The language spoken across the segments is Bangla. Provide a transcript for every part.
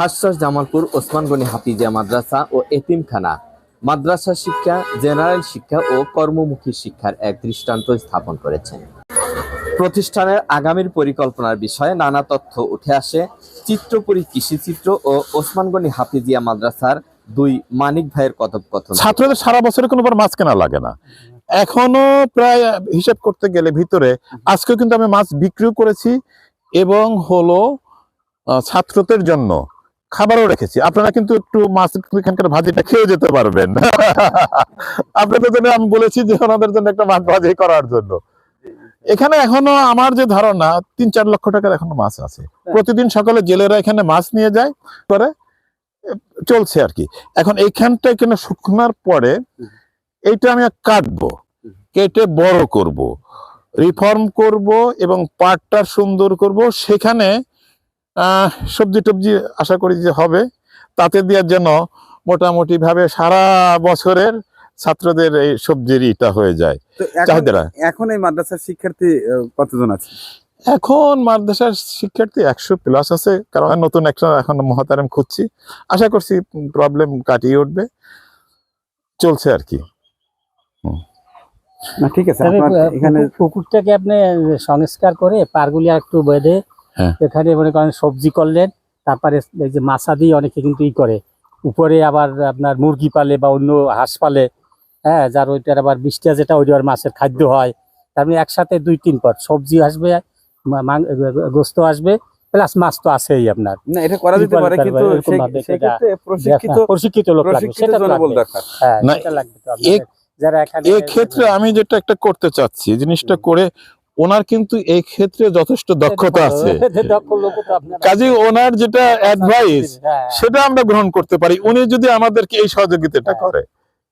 হাসসাস জামালপুর ওসমান গনি হাফিজিয়া মাদ্রাসা ও এতিমখানা। মাদ্রাসা শিক্ষা, জেনারেল শিক্ষা ও কর্মমুখী শিক্ষার এক দৃষ্টান্ত স্থাপন করেছেন। প্রতিষ্ঠানের আগামীর পরিকল্পনার বিষয়ে নানা তথ্য উঠে আসে। চিত্রপুরী কৃষিচিত্র ও ওসমান গনি হাফিজিয়া মাদ্রাসার দুই মানিক ভাইয়ের কথোপকথন। ছাত্রদের সারা বছরে কোনো মাছ কেনা লাগে না। এখনও প্রায় হিসাব করতে গেলে ভিতরে আজকে কিন্তু আমি মাছ বিক্রিও করেছি এবং হলো ছাত্রদের জন্য খাবারও রেখেছি। আপনারা কিন্তু একটু মাছ এখানকার ভাজিটা খেয়ে যেতে পারবেন। আপনাদের জন্য আমি বলেছি যে ওনাদের জন্য একটা মাছ ভাজি করার জন্য। এখানে এখনও আমার যে ধারণা তিন চার লক্ষ টাকার এখনও মাছ আছে। প্রতিদিন সকালে জেলেরা এখানে মাছ নিয়ে যায় করে চলছে আর কি। এখন এইখানটা এখানে শুকনার পরে এইটা আমি কাটবো কেটে বড় করব রিফর্ম করব এবং পাটটা সুন্দর করব। সেখানে সবজি টবজি আশা করি যে হবে। তাতে দেওয়ার জন্য মোটামুটি ভাবে সারা বছরের ছাত্রদের এই সবজির ইটা হয়ে যায়। তো এখন- এই মাদ্রাসার শিক্ষার্থী কতজন আছে? এখন মাদ্রাসার শিক্ষার্থী একশো প্লাস আছে কারণ নতুন একটা এখন মহাতারাম খুঁজছি। আশা করছি প্রবলেম কাটিয়ে উঠবে। চলছে আর কি। না ঠিক আছে এখানে পুকুরটাকে আপনি সংস্কার করে পারগুলি একটু বেঁধে। এখানে মনে করেন সবজি করলেন তারপরে এই যে মাছা দিয়ে অনেকে কিন্তু ই করে। উপরে আবার আপনার মুরগি পালে বা অন্য হাঁস পালে হ্যাঁ যার ওইটার আবার বৃষ্টিয়া যেটা ওইটার মাছের খাদ্য হয়। তার মানে একসাথে দুই তিন পর সবজি আসবে গোস্ত আসবে প্লাস মাছ তো আছেই আপনার। না এটা করা যেতে পারে কিন্তু এরকম ভাবে সে- সেক্ষেত্রে প্রশিক্ষিত প্রশিক্ষিত লোক লাগবে সেটা দরকার হ্যাঁ সেটা লাগবে তো যারা এখানে এই ক্ষেত্রে আমি যেটা একটা করতে চাচ্ছি জিনিসটা করে ওনার কিন্তু এই ক্ষেত্রে যথেষ্ট দক্ষতা আছে। কাজে ওনার যেটা অ্যাডভাইস হ্যাঁ। সেটা আমরা গ্রহণ করতে পারি। উনি যদি আমাদেরকে এই সহযোগিতাটা হ্যাঁ। করে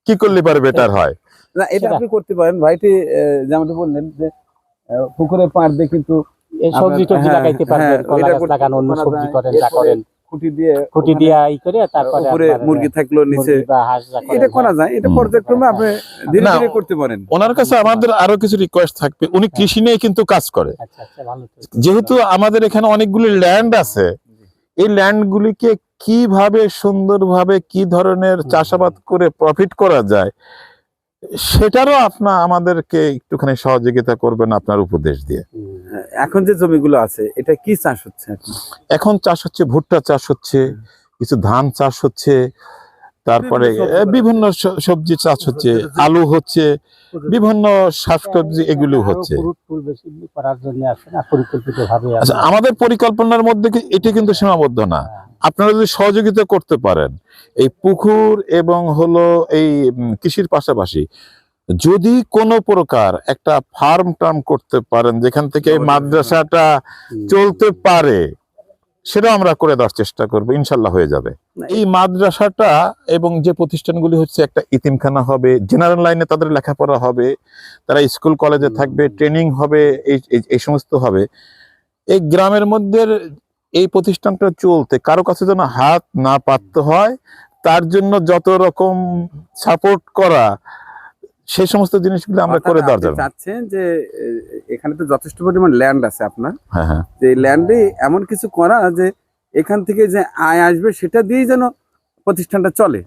কি করলে পারে বেটার হয়? না এটা আপনি করতে পারেন। ভাইটি আহ, যেমনটা বললেন যে পুকুরে পাড় দিয়ে কিন্তু এই সবজি টবজি হ্যাঁ, লাগাইতে পারবেন কলা এটা গাছ লাগান অন্য সবজি করেন যা করেন। খুঁটি দিয়ে খুঁটি ওখানে ই করে তারপরে উপরে মুরগি থাকল নিচে মুরগি বা হাঁস যা করেন, এটা করা হ্যাঁ। যায় এটা পর্যায়ক্রমে আপনি ধীরে ধীরে করতে পারেন। ওনার কাছে আমাদের আরও কিছু রিকোয়েস্ট থাকবে। উনি কৃষি নিয়ে কিন্তু কাজ করে। আচ্ছা আচ্ছা। যেহেতু আমাদের এখানে অনেকগুলি ল্যান্ড আছে এই ল্যান্ড গুলিকে কীভাবে সুন্দরভাবে কি ধরনের চাষাবাদ করে প্রফিট করা যায় সেটারও আপনা আমাদেরকে একটুখানি সহযোগিতা করবেন আপনার উপদেশ দিয়ে। হ্যাঁ, এখন যে জমিগুলো আছে এটা কি চাষ হচ্ছে এখন? চাষ হচ্ছে ভুট্টা চাষ হচ্ছে কিছু ধান চাষ হচ্ছে তারপরে বিভিন্ন সবজি চাষ হচ্ছে। আলু হচ্ছে। বিভিন্ন শাকসবজি এগুলো হচ্ছে। আচ্ছা আমাদের পরিকল্পনার মধ্যে এটি কিন্তু সীমাবদ্ধ না। আপনারা যদি সহযোগিতা করতে পারেন এই পুকুর এবং হলো এই কৃষির পাশাপাশি যদি কোনো প্রকার একটা ফার্ম টার্ম করতে পারেন যেখান থেকে এই মাদ্রাসাটা চলতে পারে সেটা আমরা করে দেওয়ার চেষ্টা করব ইনশাল্লাহ হয়ে যাবে। এই মাদ্রাসাটা এবং যে প্রতিষ্ঠানগুলি হচ্ছে একটা ইতিমখানা হবে জেনারেল লাইনে তাদের লেখাপড়া হবে তারা স্কুল কলেজে থাকবে ট্রেনিং হবে এই এই- এই সমস্ত হবে। এই গ্রামের মধ্যে এই প্রতিষ্ঠানটা চলতে কারও কাছে যেন হাত না পাততে হয় তার জন্য যত রকম সাপোর্ট করা সেই সমস্ত জিনিসগুলো আমরা করে দেওয়ার জন্য। চাচ্ছেন যে এখানে তো যথেষ্ট পরিমাণ ল্যান্ড আছে আপনার। হ্যাঁ হ্যাঁ। যে ল্যান্ডে এমন কিছু করা যে এখান থেকে যে আয় আসবে সেটা দিয়েই যেন প্রতিষ্ঠানটা চলে।